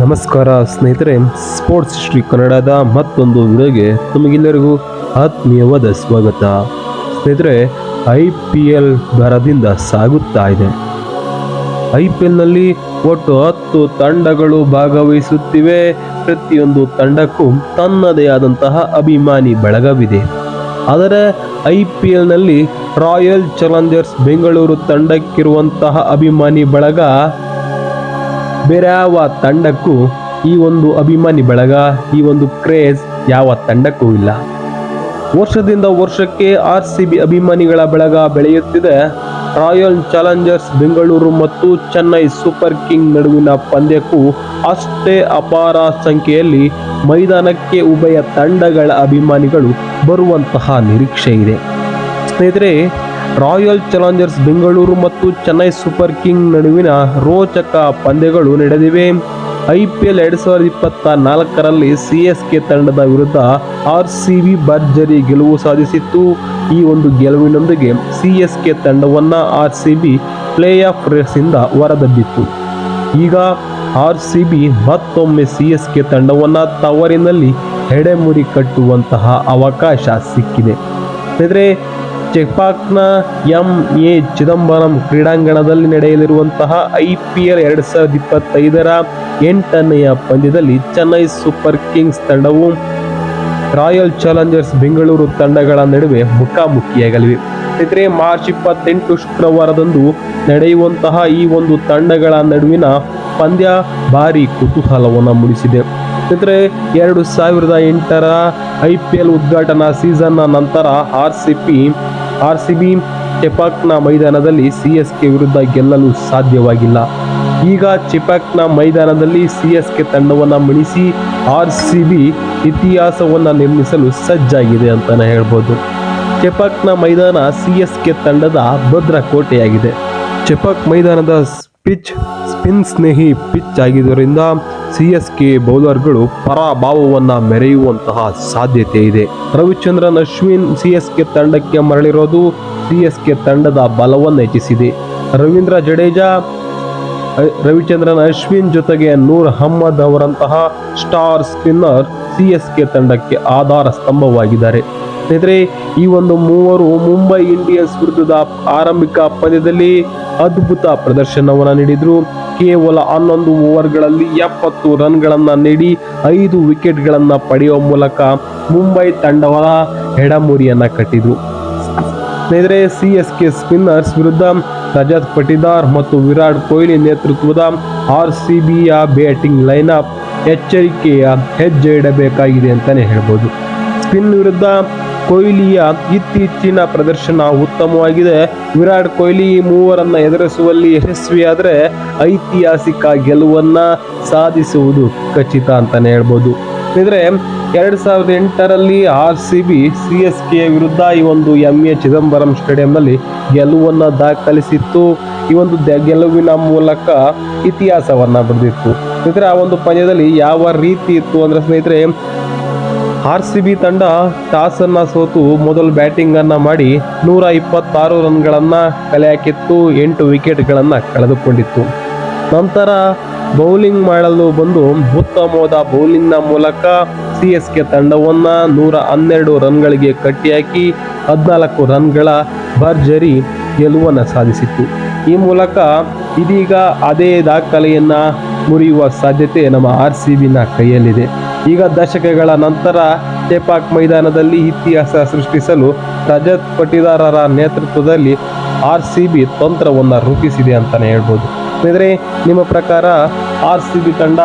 ನಮಸ್ಕಾರ ಸ್ನೇಹಿತರೆ sports history ಕನ್ನಡದ ಮತ್ತೊಂದು ವಿಡಿಯೋಗೆ ತಮಗೆಲ್ಲರಿಗೂ ಆತ್ಮೀಯವಾದ ಸ್ವಾಗತ. ಸ್ನೇಹಿತರೆ ಐ ಪಿ ಎಲ್ ಭರದಿಂದ ಸಾಗುತ್ತಾ ಇದೆ. ಐ ಪಿ ಎಲ್ನಲ್ಲಿ ಒಟ್ಟು ಹತ್ತು ತಂಡಗಳು ಭಾಗವಹಿಸುತ್ತಿವೆ. ಪ್ರತಿಯೊಂದು ತಂಡಕ್ಕೂ ತನ್ನದೇ ಆದಂತಹ ಅಭಿಮಾನಿ ಬಳಗವಿದೆ. ಆದರೆ ಐ ಪಿ ಎಲ್ನಲ್ಲಿ ರಾಯಲ್ ಚಾಲೆಂಜರ್ಸ್ ಬೆಂಗಳೂರು ತಂಡಕ್ಕಿರುವಂತಹ ಅಭಿಮಾನಿ ಬಳಗ ಬೇರೆ ಯಾವ ತಂಡಕ್ಕೂ ಈ ಒಂದು ಅಭಿಮಾನಿ ಬಳಗ, ಈ ಒಂದು ಕ್ರೇಜ್ ಯಾವ ತಂಡಕ್ಕೂ ಇಲ್ಲ. ವರ್ಷದಿಂದ ವರ್ಷಕ್ಕೆ ಆರ್ ಸಿ ಬಿ ಅಭಿಮಾನಿಗಳ ಬಳಗ ಬೆಳೆಯುತ್ತಿದೆ. ರಾಯಲ್ ಚಾಲೆಂಜರ್ಸ್ ಬೆಂಗಳೂರು ಮತ್ತು ಚೆನ್ನೈ ಸೂಪರ್ ಕಿಂಗ್ ನಡುವಿನ ಪಂದ್ಯಕ್ಕೂ ಅಷ್ಟೇ ಅಪಾರ ಸಂಖ್ಯೆಯಲ್ಲಿ ಮೈದಾನಕ್ಕೆ ಉಭಯ ತಂಡಗಳ ಅಭಿಮಾನಿಗಳು ಬರುವಂತಹ ನಿರೀಕ್ಷೆ ಇದೆ ಸ್ನೇಹಿತರೆ ರಾಯಲ್ ಚಾಲೆಂಜರ್ಸ್ ಬೆಂಗಳೂರು ಮತ್ತು ಚೆನ್ನೈ ಸೂಪರ್ ಕಿಂಗ್ ನಡುವಿನ ರೋಚಕ ಪಂದ್ಯಗಳು ನಡೆದಿವೆ. ಐ ಪಿ ಎಲ್ ಎರಡು ಸಾವಿರದ ಇಪ್ಪತ್ತ ನಾಲ್ಕರಲ್ಲಿ ಸಿ ಎಸ್ ಕೆ ತಂಡದ ವಿರುದ್ಧ ಆರ್ ಸಿ ಬಿ ಭರ್ಜರಿ ಗೆಲುವು ಸಾಧಿಸಿತ್ತು. ಈ ಒಂದು ಗೆಲುವಿನೊಂದಿಗೆ ಸಿ ಎಸ್ ಕೆ ತಂಡವನ್ನು R C B play off ರೇಸಿಂದ ಹೊರದಬ್ಬಿತ್ತು. ಈಗ ಆರ್ ಸಿ ಬಿ ಮತ್ತೊಮ್ಮೆ ಸಿ ಎಸ್ ಕೆ ತಂಡವನ್ನು ತವರಿನಲ್ಲಿ ಹೆಡೆಮುರಿ ಕಟ್ಟುವಂತಹ ಅವಕಾಶ ಸಿಕ್ಕಿದೆ. ಸ್ನೇಹಿತರೆ ಚೆಕ್ಪಾಕ್ನ ಎಂ ಎ ಚಿದಂಬರಂ ಕ್ರೀಡಾಂಗಣದಲ್ಲಿ ನಡೆಯಲಿರುವಂತಹ ಐ ಪಿ ಎಲ್ ಎರಡು ಸಾವಿರದ ಇಪ್ಪತ್ತೈದರ ಎಂಟನೆಯ ಪಂದ್ಯದಲ್ಲಿ ಚೆನ್ನೈ ಸೂಪರ್ ಕಿಂಗ್ಸ್ ತಂಡವು ರಾಯಲ್ ಚಾಲೆಂಜರ್ಸ್ ಬೆಂಗಳೂರು ತಂಡಗಳ ನಡುವೆ ಮುಖಾಮುಖಿಯಾಗಲಿವೆ. ಸ್ನೇಹಿತರೆ, ಮಾರ್ಚ್ ಇಪ್ಪತ್ತೆಂಟು ಶುಕ್ರವಾರದಂದು ನಡೆಯುವಂತಹ ಈ ಒಂದು ತಂಡಗಳ ನಡುವಿನ ಪಂದ್ಯ ಭಾರಿ ಕುತೂಹಲವನ್ನು ಮೂಡಿಸಿದೆ. ಸ್ನೇಹಿತರೆ ಎರಡು ಸಾವಿರದ ಎಂಟರ ಐ ಪಿ ಎಲ್ ಉದ್ಘಾಟನಾ ಸೀಸನ್ನ ನಂತರ R C P, R C B ಚೆಪಾಕ್ನ ಮೈದಾನದಲ್ಲಿ ಸಿ ಎಸ್ ಕೆ ವಿರುದ್ಧ ಗೆಲ್ಲಲು ಸಾಧ್ಯವಾಗಿಲ್ಲ. ಈಗ ಚಿಪಾಕ್ನ ಮೈದಾನದಲ್ಲಿ ಸಿ ಎಸ್ ಕೆ ತಂಡವನ್ನು ಮಣಿಸಿ ಆರ್ ಸಿ ಬಿ ಇತಿಹಾಸವನ್ನು ನಿರ್ಮಿಸಲು ಸಜ್ಜಾಗಿದೆ ಅಂತಲೇ ಹೇಳ್ಬೋದು. ಚೆಪಾಕ್ನ ಮೈದಾನ ಸಿ ಎಸ್ ಕೆ ತಂಡದ ಭದ್ರ ಕೋಟೆಯಾಗಿದೆ. ಚೆಪಾಕ್ ಮೈದಾನದ ಪಿಚ್, ಸ್ಪಿನ್ ಸ್ನೇಹಿ ಪಿಚ್ ಆಗಿದ್ದರಿಂದ ಸಿ ಎಸ್ ಕೆ ಬೌಲರ್ಗಳು ಪರಾಭಾವವನ್ನು ಮೆರೆಯುವಂತಹ ಸಾಧ್ಯತೆ ಇದೆ. Ravichandran Ashwin C S K ತಂಡಕ್ಕೆ ಮರಳಿರೋದು ಸಿ ಎಸ್ ಕೆ ತಂಡದ ಬಲವನ್ನು ಹೆಚ್ಚಿಸಿದೆ. ರವೀಂದ್ರ ಜಡೇಜಾ ರವಿಚಂದ್ರನ್ ಅಶ್ವಿನ್ ಜೊತೆಗೆ ನೂರ್ ಅಹಮ್ಮದ್ ಅವರಂತಹ star spinner C S K ತಂಡಕ್ಕೆ ಆಧಾರ ಸ್ತಂಭವಾಗಿದ್ದಾರೆ. ಸ್ನೇಹಿತರೆ, ಈ ಒಂದು ಮೂವರು ಮುಂಬೈ ಇಂಡಿಯನ್ಸ್ ವಿರುದ್ಧದ ಆರಂಭಿಕ ಪಂದ್ಯದಲ್ಲಿ ಅದ್ಭುತ ಪ್ರದರ್ಶನವನ್ನು ನೀಡಿದ್ರು. ಕೇವಲ ಹನ್ನೊಂದು ಓವರ್ಗಳಲ್ಲಿ ಎಪ್ಪತ್ತು ರನ್ಗಳನ್ನು ನೀಡಿ ಐದು ವಿಕೆಟ್ಗಳನ್ನು ಪಡೆಯುವ ಮೂಲಕ ಮುಂಬೈ ತಂಡವರ ಎಡಮುರಿಯನ್ನು ಕಟ್ಟಿದ್ರು. ಸ್ನೇಹಿತರೆ, ಸಿ ಎಸ್ ಕೆ ಸ್ಪಿನ್ನರ್ಸ್ ವಿರುದ್ಧ ರಜತ್ ಪಟಿದಾರ್ ಮತ್ತು ವಿರಾಟ್ ಕೊಹ್ಲಿ ನೇತೃತ್ವದ ಆರ್ ಸಿ ಬಿಯ ಬ್ಯಾಟಿಂಗ್ ಲೈನ್ಅಪ್ ಎಚ್ಚರಿಕೆಯ ಹೆಜ್ಜೆ ಇಡಬೇಕಾಗಿದೆ ಅಂತಲೇ ಹೇಳ್ಬೋದು. ಸ್ಪಿನ್ ವಿರುದ್ಧ ಕೊಹ್ಲಿಯ ಇತ್ತೀಚಿನ ಪ್ರದರ್ಶನ ಉತ್ತಮವಾಗಿದೆ. ವಿರಾಟ್ ಕೊಹ್ಲಿ ಮೂವರನ್ನ ಎದುರಿಸುವಲ್ಲಿ ಯಶಸ್ವಿಯಾದರೆ ಐತಿಹಾಸಿಕ ಗೆಲುವನ್ನ ಸಾಧಿಸುವುದು ಖಚಿತ ಅಂತಾನೆ ಹೇಳ್ಬೋದು. ಸ್ನೇಹಿತರೆ ಎರಡು ಸಾವಿರದ ಎಂಟರಲ್ಲಿ R C B, C S K ವಿರುದ್ಧ ಈ ಒಂದು ಎಂ ಎ ಚಿದಂಬರಂ ಸ್ಟೇಡಿಯಂನಲ್ಲಿ ಗೆಲುವನ್ನ ದಾಖಲಿಸಿತ್ತು. ಈ ಒಂದು ಗೆಲುವಿನ ಮೂಲಕ ಇತಿಹಾಸವನ್ನ ಬರೆದಿತ್ತು. ಸ್ನೇಹಿತರೆ ಆ ಒಂದು ಪಂದ್ಯದಲ್ಲಿ ಯಾವ ರೀತಿ ಇತ್ತು ಅಂದ್ರೆ ಸ್ನೇಹಿತರೆ ಆರ್ ಸಿ ಬಿ ತಂಡ ಟಾಸ್ ಅನ್ನ ಸೋತು ಮೊದಲು ಬ್ಯಾಟಿಂಗ್ ಅನ್ನ ಮಾಡಿ ನೂರ ಇಪ್ಪತ್ತಾರು ರನ್ಗಳನ್ನ ಕಲೆ ಹಾಕಿತ್ತು, ಎಂಟು ವಿಕೆಟ್ಗಳನ್ನ ಕಳೆದುಕೊಂಡಿತ್ತು. ನಂತರ ಬೌಲಿಂಗ್ ಮಾಡಲು ಬಂದು ಉತ್ತಮವಾದ ಬೌಲಿಂಗ್ನ ಮೂಲಕ ಸಿ ಎಸ್ ಕೆ ತಂಡವನ್ನು ನೂರ ಹನ್ನೆರಡು ರನ್ಗಳಿಗೆ ಕಟ್ಟಿಹಾಕಿ ಹದಿನಾಲ್ಕು ರನ್ಗಳ ಭರ್ಜರಿ ಗೆಲುವನ್ನು ಸಾಧಿಸಿತ್ತು. ಈ ಮೂಲಕ ಇದೀಗ ಅದೇ ದಾಖಲೆಯನ್ನು ಮುರಿಯುವ ಸಾಧ್ಯತೆ ನಮ್ಮ ಆರ್ ಸಿ ಬಿನ ಕೈಯಲ್ಲಿದೆ. ಈಗ ದಶಕಗಳ ನಂತರ ಚೆಪಾಕ್ ಮೈದಾನದಲ್ಲಿ ಇತಿಹಾಸ ಸೃಷ್ಟಿಸಲು ರಜತ್ ಪಟಿದಾರರ ನೇತೃತ್ವದಲ್ಲಿ ಆರ್ ಸಿ ಬಿ ತಂತ್ರವನ್ನು ರೂಪಿಸಿದೆ ಅಂತಲೇ ಹೇಳ್ಬೋದು. ಅಂದರೆ ನಿಮ್ಮ ಪ್ರಕಾರ ಆರ್ ಸಿ ಬಿ ತಂಡ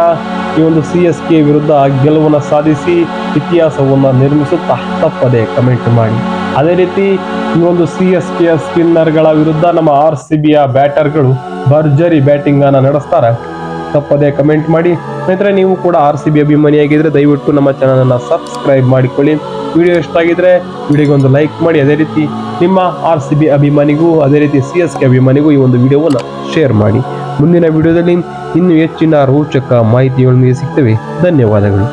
ಈ ಒಂದು ಸಿ ಎಸ್ ಕೆ ವಿರುದ್ಧ ಗೆಲುವನ್ನು ಸಾಧಿಸಿ ಇತಿಹಾಸವನ್ನು ನಿರ್ಮಿಸುತ್ತಾ ತಪ್ಪದೆ ಕಮೆಂಟ್ ಮಾಡಿ. ಅದೇ ರೀತಿ ಈ ಒಂದು ಸಿ ಎಸ್ ಕೆ ಸ್ಪಿನ್ನರ್ಗಳ ವಿರುದ್ಧ ನಮ್ಮ ಆರ್ ಸಿ ಬಿಯ ಬ್ಯಾಟರ್ಗಳು ಭರ್ಜರಿ ಬ್ಯಾಟಿಂಗನ್ನು ನಡೆಸ್ತಾರೆ. ತಪ್ಪದೆ ಕಮೆಂಟ್ ಮಾಡಿ. ಸ್ನೇಹಿತರೆ, ನೀವು ಕೂಡ ಆರ್ ಸಿ ಬಿ ಅಭಿಮಾನಿಯಾಗಿದ್ರೆ ದಯವಿಟ್ಟು ನಮ್ಮ ಚಾನಲನ್ನು ಸಬ್ಸ್ಕ್ರೈಬ್ ಮಾಡಿಕೊಳ್ಳಿ. ವಿಡಿಯೋ ಇಷ್ಟ ಆಗಿದ್ರೆ ವಿಡಿಯೋಗೆ ಒಂದು ಲೈಕ್ ಮಾಡಿ. ಅದೇ ರೀತಿ ನಿಮ್ಮ ಆರ್ ಸಿ ಬಿ ಅಭಿಮಾನಿಗೂ, ಅದೇ ರೀತಿ ಸಿ ಎಸ್ ಕೆ ಅಭಿಮಾನಿಗೂ ಈ ಒಂದು ವಿಡಿಯೋವನ್ನು ಶೇರ್ ಮಾಡಿ. ಮುಂದಿನ ವಿಡಿಯೋದಲ್ಲಿ ಇನ್ನೂ ಹೆಚ್ಚಿನ ರೋಚಕ ಮಾಹಿತಿಗಳೊಂದಿಗೆ ಸಿಗ್ತವೆ. ಧನ್ಯವಾದಗಳು.